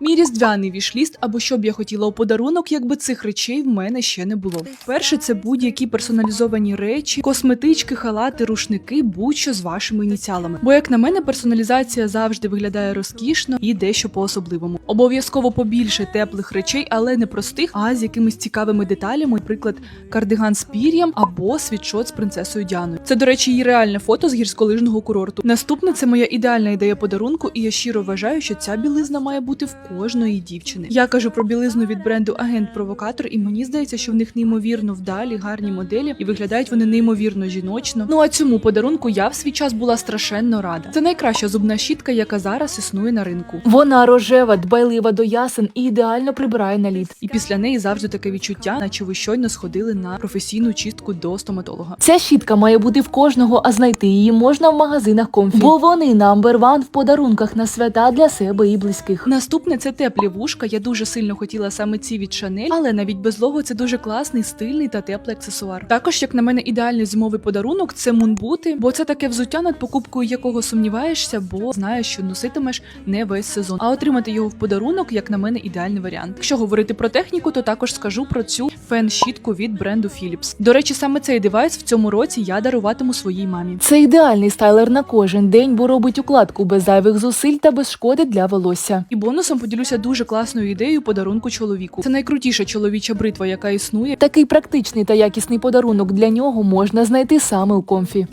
Мій різдвяний вішліст або що б я хотіла у подарунок, якби цих речей в мене ще не було. Перше, це будь-які персоналізовані речі, косметички, халати, рушники, будь-що з вашими ініціалами. Бо, як на мене, персоналізація завжди виглядає розкішно і дещо по-особливому. Обов'язково побільше теплих речей, але не простих, а з якимись цікавими деталями, наприклад, кардиган з пір'ям або світшот з принцесою Діаною. Це, до речі, її реальне фото з гірськолижного курорту. Наступне це моя ідеальна ідея подарунку, і я щиро вважаю, що ця білизна має бути в кожної дівчини. Я кажу про білизну від бренду Агент Провокатор, і мені здається, що в них неймовірно вдалі, гарні моделі, і виглядають вони неймовірно жіночно. Ну а цьому подарунку я в свій час була страшенно рада. Це найкраща зубна щітка, яка зараз існує на ринку. Вона рожева, дбайлива до ясен і ідеально прибирає наліт. І після неї завжди таке відчуття, наче ви щойно сходили на професійну чистку до стоматолога. Ця щітка має бути в кожного, а знайти її можна в магазинах комфі. Бо вони number one в подарунках на свята для себе і близьких. Наступне це теплі вушка. Я дуже сильно хотіла саме ці від Chanel, але навіть без лого це дуже класний, стильний та теплий аксесуар. Також, як на мене, ідеальний зимовий подарунок це мунбути, бо це таке взуття, над покупкою якого сумніваєшся, бо знаєш, що носитимеш не весь сезон. А отримати його в подарунок, як на мене, ідеальний варіант. Якщо говорити про техніку, то також скажу про цю фен-щітку від бренду Philips. До речі, саме цей девайс в цьому році я даруватиму своїй мамі. Це ідеальний стайлер на кожен день, бо робить укладку без зайвих зусиль та без шкоди для волосся. І бонусом поділюся дуже класною ідеєю подарунку чоловіку. Це найкрутіша чоловіча бритва, яка існує. Такий практичний та якісний подарунок для нього можна знайти саме у комфі.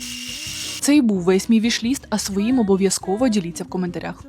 Це і був весь мій вішліст, а своїм обов'язково діліться в коментарях.